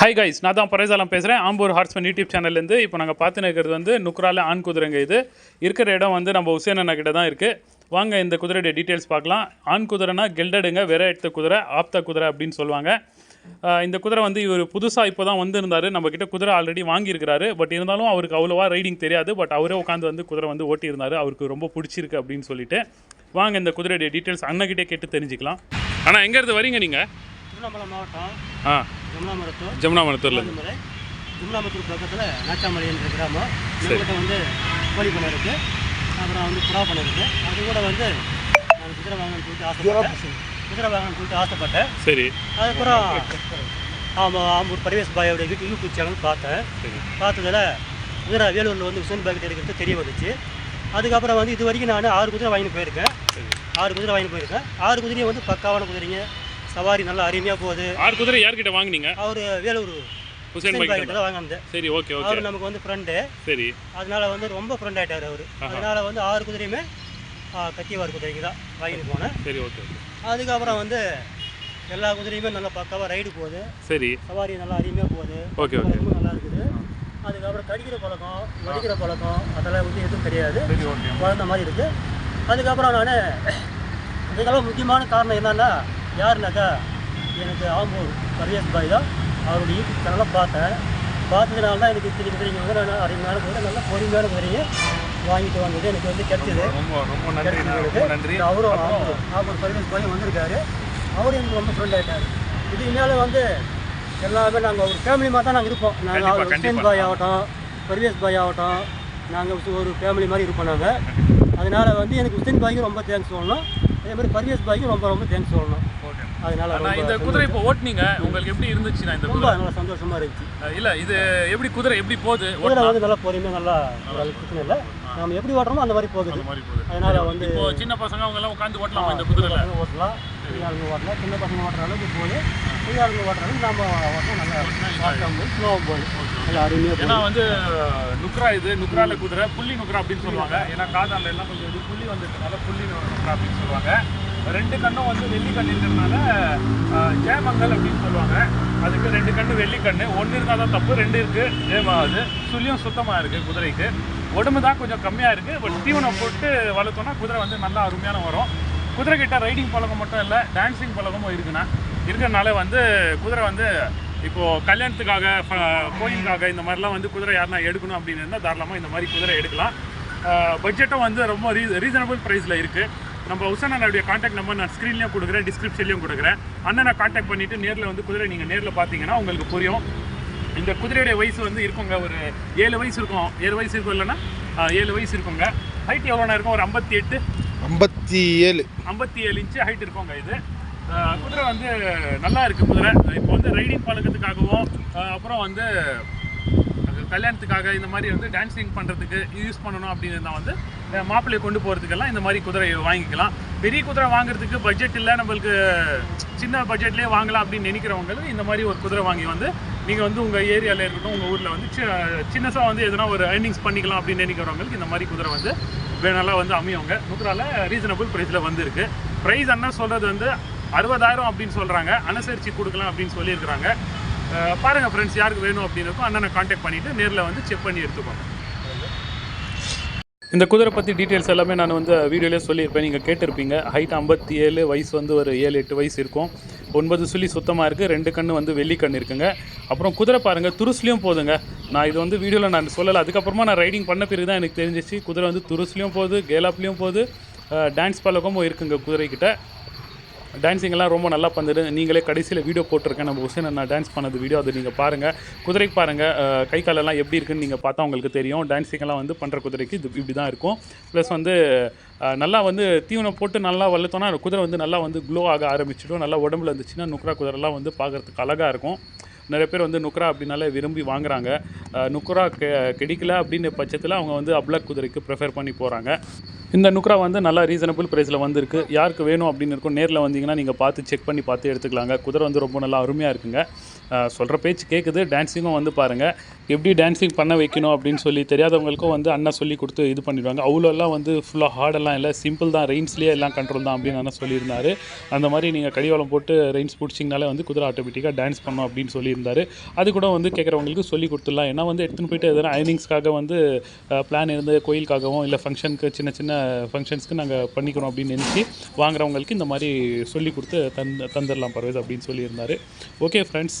Hi guys நான் தான் பரேசாலம் பேசுகிறேன் ஆம்பூர் ஹார்ஸ்மன் யூடியூப் சேனல்லேருந்து இப்போ நாங்கள் பார்த்துன்னு இருக்கிறது வந்து நுக்ரால ஆண் குதிரைங்க இது. இருக்கிற இடம் வந்து நம்ம உசேன் அண்ணா கிட்ட தான் இருக்குது வாங்க இந்த குதிரையுடைய டீட்டெயில்ஸ் பார்க்கலாம். ஆண் குதிரைனா கெல்டடுங்க வெற எடுத்த குதிரை ஆப்த குதிரை அப்படின்னு சொல்லுவாங்க. இந்த குதிரை வந்து இவர் புதுசாக இப்போ தான் வந்திருந்தார். நம்மக்கிட்ட குதிரை ஆல்ரெடி வாங்கியிருக்கிறாரு. பட் இருந்தாலும் அவருக்கு அவ்வளோவா ரைடிங் தெரியாது. பட் அவரே உட்காந்து வந்து குதிரை வந்து ஓட்டியிருந்தாரு. அவருக்கு ரொம்ப பிடிச்சிருக்கு அப்படின்னு சொல்லிட்டு. வாங்க இந்த குதிரையுடைய டீட்டெயில்ஸ் அண்ணகிட்டே கேட்டு தெரிஞ்சுக்கலாம். ஆனால் எங்கேருந்து வரீங்க நீங்கள் திருவண்ணாமலை மாவட்டம். ஆ. ஜமுனாமரத்தூர். ஜமுனாமரத்தூர்லேருந்து மலை ஜமுனாமரத்தூர் பக்கத்தில் நாச்சாமலை என்ற கிராமம். நம்மகிட்ட வந்து கோழி பண்ணை இருக்குது அப்புறம் வந்து புறா பண்ணை இருக்குது அது கூட வந்து நான் குதிரை வாங்கணும்னு சொல்லிட்டு ஆசைப்பட்டேன். குதிரை வாங்கணும்னு சொல்லிட்டு ஆசைப்பட்டேன். சரி. அதுக்கப்புறம் ஆமாம் ஆம்பூர் பரிவேஷ் பாயோட வீட்டு யூடியூப் சேனல் பார்த்தேன். சரி. பார்த்ததில் குதிரை வேலூரில் வந்து உசேன் பாக்கெட் எடுக்கிறது தெரிய வந்துச்சு. அதுக்கப்புறம் வந்து இது வரைக்கும் நான் ஆறு குதிரை வாங்கிட்டு போயிருக்கேன். சரி. ஆறு குதிரை வாங்கிட்டு போயிருக்கேன். ஆறு குதிரையும் வந்து பக்காவான குதிரைங்க. சவாரி நல்லா அருமையாக போகுது. ஆறு குதிரை யார்கிட்ட வாங்குனீங்க? அவர் வேலூர் ஹுசேன் பாக்கெட் தான் வாங்கினது. சரி ஓகே ஓகே. அவர் நமக்கு வந்து ஃப்ரெண்டு சரி. அதனால வந்து ரொம்ப ஃப்ரெண்ட் ஆயிட்டார் அவர். அதனால வந்து ஆறு குதிரையுமே ஆ, கத்தியவார் குதிரைக்கு தான் வாங்கிட்டு போனேன். சரி ஓகே அதுக்கப்புறம் வந்து எல்லா குதிரையுமே நல்லா பக்காவாக ரைடு போகுது. சரி. சவாரி நல்லா அருமையாக போகுது. Okay okay. ரொம்ப நல்லா இருக்குது. அதுக்கப்புறம் கடிக்கிற பழக்கம் வடிக்கிற பழக்கம் அதெல்லாம் வந்து எதுவும் கிடையாது. குழந்த மாதிரி இருக்குது அதுக்கப்புறம் நான் இதுக்கெல்லாம் முக்கியமான காரணம் என்னன்னா யாருனாக்கா எனக்கு ஆம்பூர் பரியஸ் பாய் தான். அவருடைய யூடியூப் சேனலை பார்த்தேன். பார்த்ததுனால தான் எனக்கு இத்தனை குதிரைங்க வந்து நான் அருமையான குதிரை நல்லா பொறுமையான குதிரைங்க வாங்கிட்டு வந்தது. எனக்கு வந்து கிடைச்சது. அவரும் ஆம்பூர் ஆம்பூர் பரியஸ் பாய் வந்திருக்காரு. அவரும் எனக்கு ரொம்ப ஃப்ரெண்ட் ஆகிட்டார் இதுக்கு மேலே வந்து எல்லாமே நாங்கள் ஒரு ஃபேமிலி மாதிரி தான் நாங்கள் இருப்போம். நாங்கள் ஹுசேன். பாய் ஆகட்டும் பர்வேஸ் பாய் ஆகட்டும் நாங்கள் ஒரு ஃபேமிலி மாதிரி இருப்போம் நாங்கள் அதனால வந்து எனக்கு ஹுசேன் பாய்க்கு ரொம்ப தேங்க்ஸ் சொல்லணும். அதே மாதிரி பர்வேஸ் பாய்க்கு ரொம்ப ரொம்ப தேங்க்ஸ் சொல்லணும். அதனால இந்த குதிரை இப்போ ஓட்டுனீங்க. உங்களுக்கு எப்படி இருந்துச்சுண்ணா இந்த ரொம்ப குதிரை? நல்லா சந்தோஷமா இருந்துச்சு. இல்ல இது எப்படி குதிரை எப்படி போகுது? குதிரை வந்து நல்லா பொறுமையாக நல்லா பிரச்சனை இல்லை. நம்ம எப்படி ஓட்டுறோமோ அந்த மாதிரி போகுது. அதனால வந்து இப்போ சின்ன பசங்க அவங்க எல்லாம் உட்காந்து ஓட்டலாமா இந்த குதிரையில? ஓட்டலாம் பெரிய ஆளுங்க ஓட்டலாம் சின்ன பசங்க ஓட்டுற அளவுக்கு போகுது. பெரிய ஆளுங்க ஓட்டுற அளவுக்கு நம்ம ஓட்டலாம் நல்லா ஸ்லோவாக போகுது ஏன்னா வந்து நுக்ரா இது நுக்ரால குதிரை புள்ளி நுக்ரா அப்படின்னு சொல்லுவாங்க. ஏன்னா காதால எல்லாம் கொஞ்சம் இது புள்ளி வந்திருக்கனால புள்ளி நுக்ரா அப்படின்னு சொல்லுவாங்க. ரெண்டு கண்ணும் வந்து வெள்ளி கண் இருக்கிறதுனால அஹ், ஜெயமங்கல் அப்படின்னு சொல்லுவாங்க. அதுக்கு ரெண்டு கண்ணு வெள்ளி கண்ணு ஒன்று இருந்தால் தான் தப்பு ரெண்டு இருக்கு ஜெயமாகுது. சுழியும் சுத்தமாக இருக்கு குதிரைக்கு. உடம்பு தான் கொஞ்சம் கம்மியாக இருக்கு. பட் தீவனம் போட்டு வளர்த்தோம்னா குதிரை வந்து நல்லா அருமையான வரும் குதிரை கிட்ட ரைடிங் பழக்கம் மட்டும் இல்லை டான்ஸிங் பழக்கமும் இருக்குண்ணா. இருக்கிறனால வந்து குதிரை வந்து இப்போ கல்யாணத்துக்காக கோயிலுக்காக இந்த மாதிரிலாம் வந்து குதிரை யாருன்னா எடுக்கணும் அப்படின்னு இருந்தால் தாராளமாக இந்த மாதிரி குதிரை எடுக்கலாம். பட்ஜெட்டும் வந்து ரொம்ப ரீ ரீசனபிள் ப்ரைஸில் இருக்குது நம்ம உசன் அண்ணனுடைய காண்டாக்ட் நம்பர் நான் ஸ்க்ரீன்லேயும் கொடுக்குறேன் டிஸ்கிரிப்ஷன்லேயும் கொடுக்குறேன். அண்ணனை காண்டாக்ட் பண்ணிவிட்டு நேரில் வந்து குதிரை நீங்கள் நேரில் பார்த்தீங்கன்னா உங்களுக்கு புரியும். இந்த குதிரையுடைய வயசு வந்து இருக்குங்க ஒரு ஏழு வயசு இருக்கும். ஏழு வயசு இருக்கும் இல்லைன்னா? ஏழு வயசு இருக்குங்க. ஹைட் எவ்வளோண்ணா இருக்கும்? ஒரு ஐம்பத்தி எட்டு. ஐம்பத்தி ஏழு. ஐம்பத்தி ஏழு இன்ச்சு ஹைட் இருக்குங்க இது. குதிரை வந்து நல்லா இருக்குது குதிரை. இப்போ வந்து ரைடிங் பழக்கத்துக்காகவும் அப்புறம் வந்து அது கல்யாணத்துக்காக இந்த மாதிரி வந்து டான்ஸிங் பண்ணுறதுக்கு யூஸ் பண்ணணும் அப்படின்னு வந்து மாப்பிள்ளையை கொண்டு போகிறதுக்கெல்லாம் இந்த மாதிரி குதிரை வாங்கிக்கலாம். பெரிய குதிரை வாங்குறதுக்கு பட்ஜெட் இல்லை நம்மளுக்கு சின்ன பட்ஜெட்லேயே வாங்கலாம் அப்படின்னு நினைக்கிறவங்களுக்கு இந்த மாதிரி ஒரு குதிரை வாங்கி வந்து நீங்கள் வந்து உங்கள் ஏரியாவில் இருக்கட்டும் உங்கள் ஊரில் வந்து சின்னதாக வந்து எதனா ஒரு ஏர்னிங்ஸ் பண்ணிக்கலாம் அப்படின்னு நினைக்கிறவங்களுக்கு இந்த மாதிரி குதிரை வந்து வே- நல்லா வந்து அமையவங்க நூற்றால ரீசனபிள் ப்ரைஸில் வந்துருக்கு. ப்ரைஸ் என்ன சொல்கிறது வந்து அறுபதாயிரம் அப்படின்னு சொல்கிறாங்க அனுசரித்து கொடுக்கலாம் அப்படின்னு சொல்லியிருக்கிறாங்க. பாருங்கள் ஃப்ரெண்ட்ஸ் யாருக்கு வேணும் அப்படின்னு இருக்கும் அண்ணனை காண்டாக்ட் பண்ணிவிட்டு நேரில் வந்து செக் பண்ணி எடுத்துக்கோங்க. இந்த குதிரை பற்றி டீட்டெயில்ஸ் எல்லாமே நான் வந்து வீடியோலேயே சொல்லியிருப்பேன். நீங்கள் கேட்டிருப்பீங்க. ஹைட் ஐம்பத்தி ஏழு வயசு வந்து ஒரு ஏழு எட்டு வயசு இருக்கும். ஒன்பது சுழி சுத்தமாக இருக்குது ரெண்டு கண் வந்து வெள்ளி கண் இருக்குங்க. அப்புறம் குதிரை பாருங்கள் துருசுலையும் போதுங்க. நான் இது வந்து வீடியோவில் நான் சொல்லலை. அதுக்கப்புறமா நான் ரைடிங் பண்ண பிறகு தான் எனக்கு தெரிஞ்சிச்சு. குதிரை வந்து துருசுலையும் போகுது கேலாப்லேயும் போகுது. டான்ஸ் பழக்கமும் இருக்குங்க குதிரைக்கிட்ட. டான்ஸிங்கெல்லாம் ரொம்ப நல்லா பண்ணுது. நீங்களே கடைசியில் வீடியோ போட்டிருக்கேன். நம்ம உசேன் நான் டான்ஸ் பண்ணது வீடியோ அதை நீங்கள் பாருங்கள் குதிரைக்கு பாருங்கள் கை காலெல்லாம் எப்படி இருக்குன்னு நீங்கள் பார்த்தா உங்களுக்கு தெரியும். டான்ஸிங்கெல்லாம் வந்து பண்ணுற குதிரைக்கு இது இப்படி தான் இருக்கும். ப்ளஸ் வந்து நல்லா வந்து தீவனம் போட்டு நல்லா வளர்த்தோன்னா குதிரை வந்து நல்லா வந்து க்ளோ ஆக ஆரம்பிச்சிடும். நல்லா உடம்புல இருந்துச்சுன்னா நுக்ரா குதிரைலாம் வந்து பார்க்குறதுக்கு அழகாக இருக்கும். நிறைய பேர் வந்து நுக்ரா அப்படின்னாலே விரும்பி வாங்குறாங்க. நுக்ரா கெ கிடைக்கல அப்படின்னு பட்சத்தில் அவங்க வந்து அப்ளக் குதிரைக்கு ப்ரிஃபர் பண்ணி போகிறாங்க இந்த நுக்ரா வந்து நல்லா ரீசனபிள் ப்ரைஸில் வந்திருக்கு. யாருக்கு வேணும் அப்படின்னு இருக்கும் நேரில் வந்தீங்கன்னா நீங்கள் பார்த்து செக் பண்ணி பார்த்து எடுத்துக்கலாங்க. குதிரை வந்து ரொம்ப நல்லா அருமையாக இருக்குங்க. சொல்கிற பேச்சு கேட்குது டான்ஸிங்கும் வந்து பாருங்கள் எப்படி டான்ஸிங் பண்ண வைக்கணும் அப்படின்னு சொல்லி தெரியாதவங்களுக்கும் வந்து அண்ணா சொல்லி கொடுத்து இது பண்ணிடுவாங்க. அவ்வளோலாம் வந்து ஃபுல்லாக ஹார்டெல்லாம் இல்லை. சிம்பிள் தான். ரெயின்ஸ்லேயே எல்லாம் கண்ட்ரோல் தான் அப்படின்னு அண்ணா சொல்லியிருந்தார். அந்த மாதிரி நீங்கள் கடிவாளம் போட்டு ரெயின்ஸ் பிடிச்சிங்கனாலே வந்து குதிரை ஆட்டோமேட்டிக்காக டான்ஸ் பண்ணும் அப்படின்னு சொல்லியிருந்தார். அது கூட வந்து கேட்குறவங்களுக்கு சொல்லி கொடுத்துடலாம். ஏன்னா வந்து எடுத்துன்னு போயிட்டு எதனா ஐனிங்ஸ்க்காக வந்து பிளான் இருந்து கோயிலுக்காகவும் இல்லை ஃபங்க்ஷனுக்கு சின்ன சின்ன ஃபங்க்ஷன்ஸ்க்கு நாங்கள் பண்ணிக்கிறோம் அப்படின்னு நினச்சி வாங்குறவங்களுக்கு இந்த மாதிரி சொல்லி கொடுத்து தந் தந்துடலாம் பர்வேஸ் அப்படின்னு சொல்லியிருந்தார். Okay friends